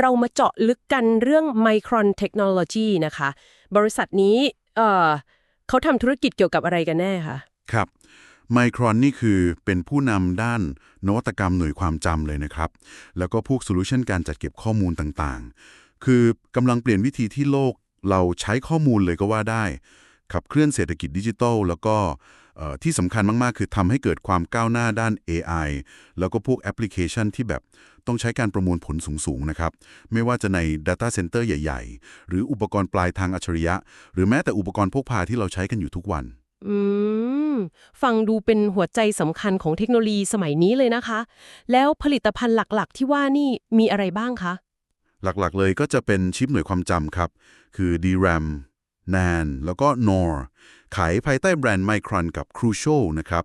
เรามาเจาะลึกกันเรื่อง Micron Technology นะคะ บริษัทนี้เออเขาทำธุรกิจเกี่ยวกับอะไรกันแน่คะครับไมครอนนี่คือเป็นผู้นำด้านนวัตกรรมหน่วยความจำเลยนะครับ แล้วก็พวกโซลูชันการจัดเก็บข้อมูลต่างๆ คือกำลังเปลี่ยนวิธีที่โลกเราใช้ข้อมูลเลยก็ว่าได้ ขับเคลื่อนเศรษฐกิจดิจิทัล แล้วก็ที่สำคัญมากๆ คือทำให้เกิดความก้าวหน้าด้าน AI แล้วก็พวกแอปพลิเคชันที่แบบ ต้องใช้การประมวลผลสูง ๆ นะครับ ไม่ว่าจะใน Data Center ใหญ่ ๆ หรืออุปกรณ์ปลายทางอัจฉริยะ หรือแม้แต่อุปกรณ์พกพาที่เราใช้กันอยู่ทุกวัน อืม ฟังดูเป็นหัวใจสำคัญของเทคโนโลยีสมัยนี้เลยนะคะ แล้วผลิตภัณฑ์หลัก ๆ ที่ว่านี่มีอะไรบ้างคะ หลักๆ เลยก็จะเป็นชิปหน่วยความจำครับ คือ DRAM NAND แล้วก็ NOR ขายภายใต้แบรนด์ Micron กับ Crucial นะครับ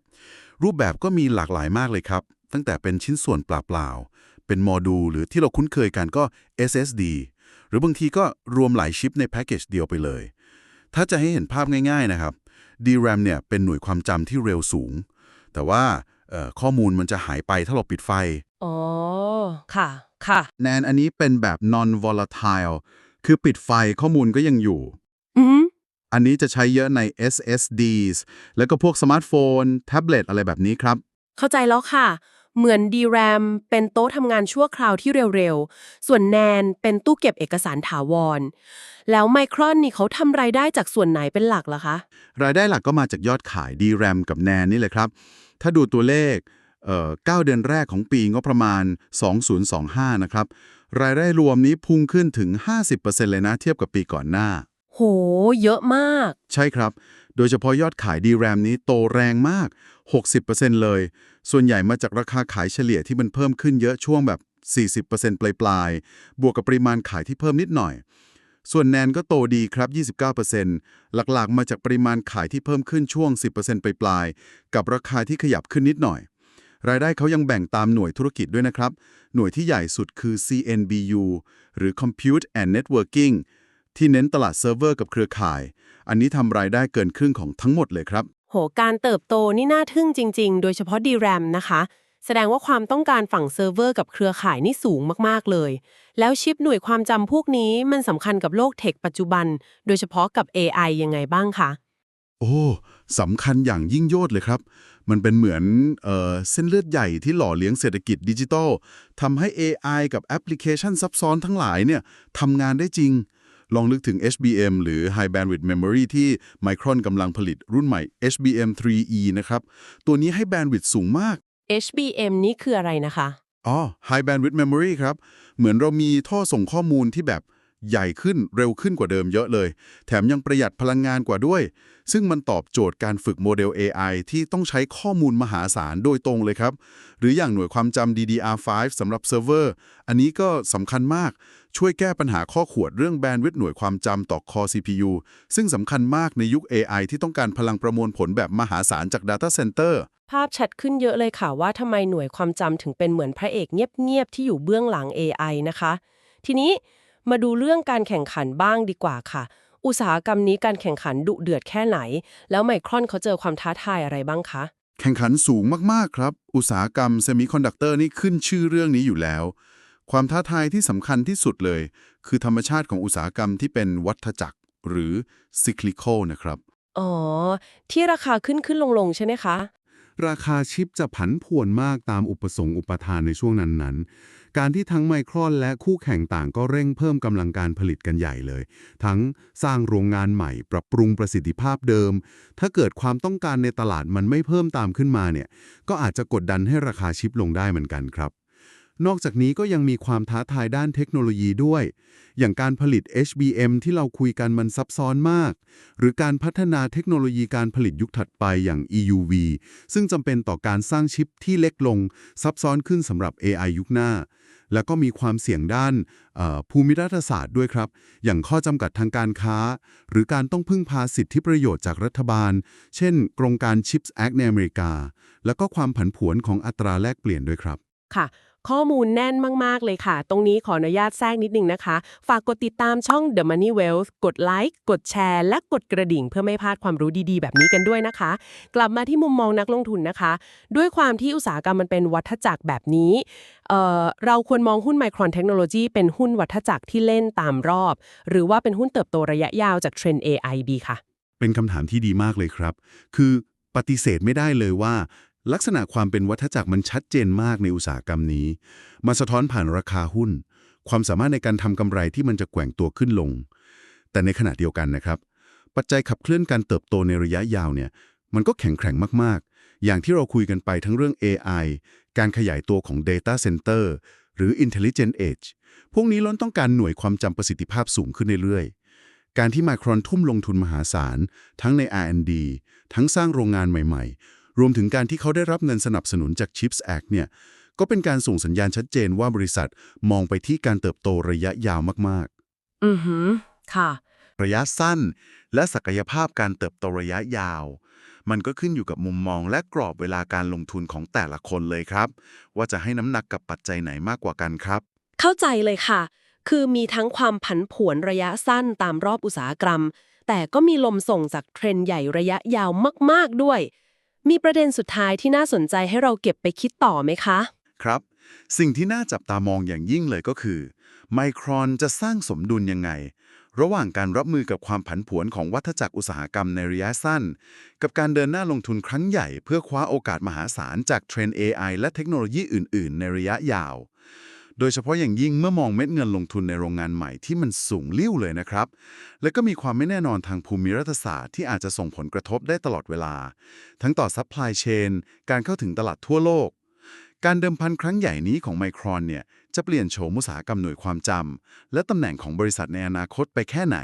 รูปแบบก็มีหลากหลายมากเลยครับ ตั้งแต่เป็นชิ้นส่วนเปล่าๆ เป็นโมดูลหรือที่เราคุ้นเคยกันก็ SSD หรือบางทีก็รวมหลายชิปในแพ็กเกจเดียวไปเลย ถ้าจะให้เห็นภาพง่ายๆนะครับ DRAM เนี่ยเป็นหน่วยความจำที่เร็วสูง แต่ว่าเอ่อข้อมูลมันจะหายไปถ้าเราปิดไฟ อ๋อ ค่ะ ค่ะ แนนอันนี้เป็นแบบ non volatile คือปิดไฟข้อมูลก็ยังอยู่ อืมอันนี้จะใช้เยอะใน SSDs แล้วก็พวกสมาร์ทโฟน แท็บเล็ตอะไรแบบนี้ครับ เข้าใจแล้วค่ะ เหมือน DRAM เป็นโต๊ะทำงานชั่วคราวที่เร็วๆ ส่วน NAND เป็นตู้เก็บเอกสารถาวร แล้วไมครอนนี่เขาทำรายได้จากส่วนไหนเป็นหลักล่ะคะ รายได้หลักก็มาจากยอดขาย DRAM กับ NAND นี่เลยครับ ถ้าดูตัวเลขเอ่อ9เดือนแรกของปีงบประมาณ 2025 นะครับ รายได้รวมนี้พุ่งขึ้นถึง 50%เลยนะเทียบกับปีก่อนหน้า โห เยอะมาก ใช่ครับ โดยเฉพาะยอดขาย DRAM นี้โตแรงมาก 60%เลย ส่วนใหญ่มาจากราคาขายเฉลี่ยที่มันเพิ่มขึ้นเยอะช่วงแบบ 40%ปลายๆ บวกกับปริมาณขายที่เพิ่มนิดหน่อย ส่วนแนนก็โตดีครับ 29%หลักๆ มาจากปริมาณขายที่เพิ่มขึ้นช่วง 10%ปลายๆ กับราคาที่ขยับขึ้นนิดหน่อย รายได้เขายังแบ่งตามหน่วยธุรกิจด้วยนะครับ หน่วยที่ใหญ่สุดคือ CNBU หรือ Compute and Networking ที่เน้นตลาดเซิร์ฟเวอร์กับเครือข่าย อันนี้ทำรายได้เกินครึ่งของทั้งหมดเลยครับ โห การเติบโตนี่น่าทึ่งจริง ๆ โดยเฉพาะ DRAM นะคะ แสดงว่าความต้องการฝั่งเซิร์ฟเวอร์กับเครือข่ายนี่สูงมากๆเลย แล้วชิปหน่วยความจำพวกนี้มันสำคัญกับโลกเทคปัจจุบัน โดยเฉพาะกับ AI ยังไงบ้างคะ โอ้สำคัญอย่างยิ่งยวดเลยครับ มันเป็นเหมือนเอ่อเส้นเลือดใหญ่ที่หล่อเลี้ยงเศรษฐกิจดิจิทัลทำให้ AI กับแอปพลิเคชันซับซ้อนทั้งหลายเนี่ยทำงานได้จริง ลองนึกถึง HBM หรือ High Bandwidth Memory ที่ Micron กำลังผลิตรุ่นใหม่ HBM 3E นะครับ ตัวนี้ให้ bandwidth สูงมาก HBM นี่คืออะไรนะคะ อ๋อ High Bandwidth Memory ครับ เหมือนเรามีท่อส่งข้อมูลที่แบบ ใหญ่ขึ้นเร็วขึ้นกว่าเดิมเยอะเลย แถมยังประหยัดพลังงานกว่าด้วย ซึ่งมันตอบโจทย์การฝึกโมเดล AI ที่ต้องใช้ข้อมูลมหาศาลโดยตรงเลยครับ หรืออย่างหน่วยความจำ DDR5 สำหรับเซิร์ฟเวอร์ อันนี้ก็สำคัญมาก ช่วยแก้ปัญหาข้อขวดเรื่องแบนด์วิดต์หน่วยความจำต่อ Core CPU ซึ่งสำคัญมากในยุค AI ที่ต้องการพลังประมวลผลแบบมหาศาลจาก Data Center ภาพชัดขึ้นเยอะเลยค่ะว่าทำไมหน่วยความจำถึงเป็นเหมือนพระเอกเงียบๆที่อยู่เบื้องหลัง AI นะคะ ทีนี้ มาดูเรื่องการแข่งขันบ้างดีกว่าค่ะ อุตสาหกรรมนี้การแข่งขันดุเดือดแค่ไหน แล้วไมครอนเขาเจอความท้าทายอะไรบ้างคะ แข่งขันสูงมากๆครับ อุตสาหกรรมเซมิคอนดักเตอร์นี่ขึ้นชื่อเรื่องนี้อยู่แล้ว ความท้าทายที่สำคัญที่สุดเลย คือธรรมชาติของอุตสาหกรรมที่เป็นวัฏจักรหรือ cyclical นะครับ อ๋อ ที่ราคาขึ้นขึ้นลงลงๆใช่ไหมคะ ราคาชิปจะผันผวนมากตามอุปสงค์อุปทานในช่วงนั้นๆ การที่ทั้งไมครอนและคู่แข่งต่างก็เร่งเพิ่มกำลังการผลิตกันใหญ่เลย ทั้งสร้างโรงงานใหม่ ปรับปรุงประสิทธิภาพเดิม ถ้าเกิดความต้องการในตลาดมันไม่เพิ่มตามขึ้นมาเนี่ย ก็อาจจะกดดันให้ราคาชิปลงได้เหมือนกันครับ นอกจากนี้ก็ยังมีความท้าทายด้านเทคโนโลยีด้วย อย่างการผลิต HBM ที่เราคุยกันมันซับซ้อนมาก หรือการพัฒนาเทคโนโลยีการผลิตยุคถัดไปอย่าง EUV ซึ่งจำเป็นต่อการสร้างชิปที่เล็กลงซับซ้อนขึ้นสำหรับ AI ยุคหน้า แล้วก็มีความเสี่ยงด้านภูมิรัฐศาสตร์ด้วยครับ อย่างข้อจำกัดทางการค้า หรือการต้องพึ่งพาสิทธิประโยชน์จากรัฐบาล เช่นโครงการ Chips Act ในอเมริกา แล้วก็ความผันผวนของอัตราแลกเปลี่ยนด้วยครับ ค่ะ ข้อมูลแน่นมาก ๆ เลยค่ะ ตรงนี้ขออนุญาตแทรกนิดนึงนะคะ ฝากกดติดตามช่อง The Money Wealth กดไลค์กดแชร์ และกดกระดิ่งเพื่อไม่พลาดความรู้ดีๆ แบบนี้กันด้วยนะคะ กลับมาที่มุมมองนักลงทุนนะคะ ด้วยความที่อุตสาหกรรมมันเป็นวัฏจักรแบบนี้เอ่อเราควรมองหุ้น Micron Technology เป็นหุ้นวัฏจักรที่เล่นตามรอบ หรือว่าเป็นหุ้นเติบโตระยะยาวจากเทรนด์ AI ดีค่ะ เป็นคำถามที่ดีมากเลยครับ คือปฏิเสธไม่ได้เลยว่า ลักษณะความเป็นวัฏจักรมันชัดเจนมากในอุตสาหกรรมนี้ มาสะท้อนผ่านราคาหุ้น ความสามารถในการทำกำไรที่มันจะแกว่งตัวขึ้นลง แต่ในขณะเดียวกันนะครับ ปัจจัยขับเคลื่อนการเติบโตในระยะยาวเนี่ย มันก็แข็งแกร่งมากๆ อย่างที่เราคุยกันไปทั้งเรื่อง AI การขยายตัวของ Data Center หรือ Intelligent Edge พวกนี้ล้วนต้องการหน่วยความจำประสิทธิภาพสูงขึ้นเรื่อยๆ การที่ไมครอนทุ่มลงทุนมหาศาล ทั้งใน R&D ทั้งสร้างโรงงานใหม่ ๆ รวมถึงการที่เขาได้รับเงินสนับสนุนจาก CHIPS Act เนี่ยก็เป็นการส่งสัญญาณชัดเจนว่าบริษัทมองไปที่การเติบโตระยะยาวมากอือหือ ค่ะ ระยะสั้น และศักยภาพการเติบโตระยะยาว มันก็ขึ้นอยู่กับมุมมองและกรอบเวลาการลงทุนของแต่ละคนเลยครับ ว่าจะให้น้ำหนักกับปัจจัยไหนมากกว่ากันครับ เข้าใจเลยค่ะ คือมีทั้งความผันผวนระยะสั้นตามรอบอุตสาหกรรม แต่ก็มีลมส่งจากเทรนด์ใหญ่ระยะยาวมาก ๆด้วย มีประเด็นสุดท้ายที่น่าสนใจให้เราเก็บไปคิดต่อไหมคะ ครับ สิ่งที่น่าจับตามองอย่างยิ่งเลยก็คือ ไมครอนจะสร้างสมดุลยังไง ระหว่างการรับมือกับความผันผวนของวัฏจักรอุตสาหกรรมในระยะสั้น กับการเดินหน้าลงทุนครั้งใหญ่ เพื่อคว้าโอกาสมหาศาลจากเทรนด์ AI และเทคโนโลยีอื่น ๆ ในระยะยาว โดยเฉพาะอย่างยิ่งเมื่อมองเม็ดเงินลงทุนในโรงงานใหม่ที่มันสูงลิ่วเลยนะครับ และก็มีความไม่แน่นอนทางภูมิรัฐศาสตร์ที่อาจจะส่งผลกระทบได้ตลอดเวลา ทั้งต่อซัพพลายเชนการเข้าถึงตลาดทั่วโลก การเดิมพันครั้งใหญ่นี้ของไมครอนเนี่ยจะเปลี่ยนโฉมอุตสาหกรรมหน่วยความจำและตำแหน่งของบริษัทในอนาคตไปแค่ไหน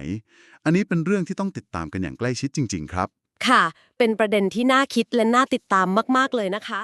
อันนี้เป็นเรื่องที่ต้องติดตามกันอย่างใกล้ชิดจริง ๆ ครับ ค่ะ เป็นประเด็นที่น่าคิดและน่าติดตามมาก ๆ เลยนะคะ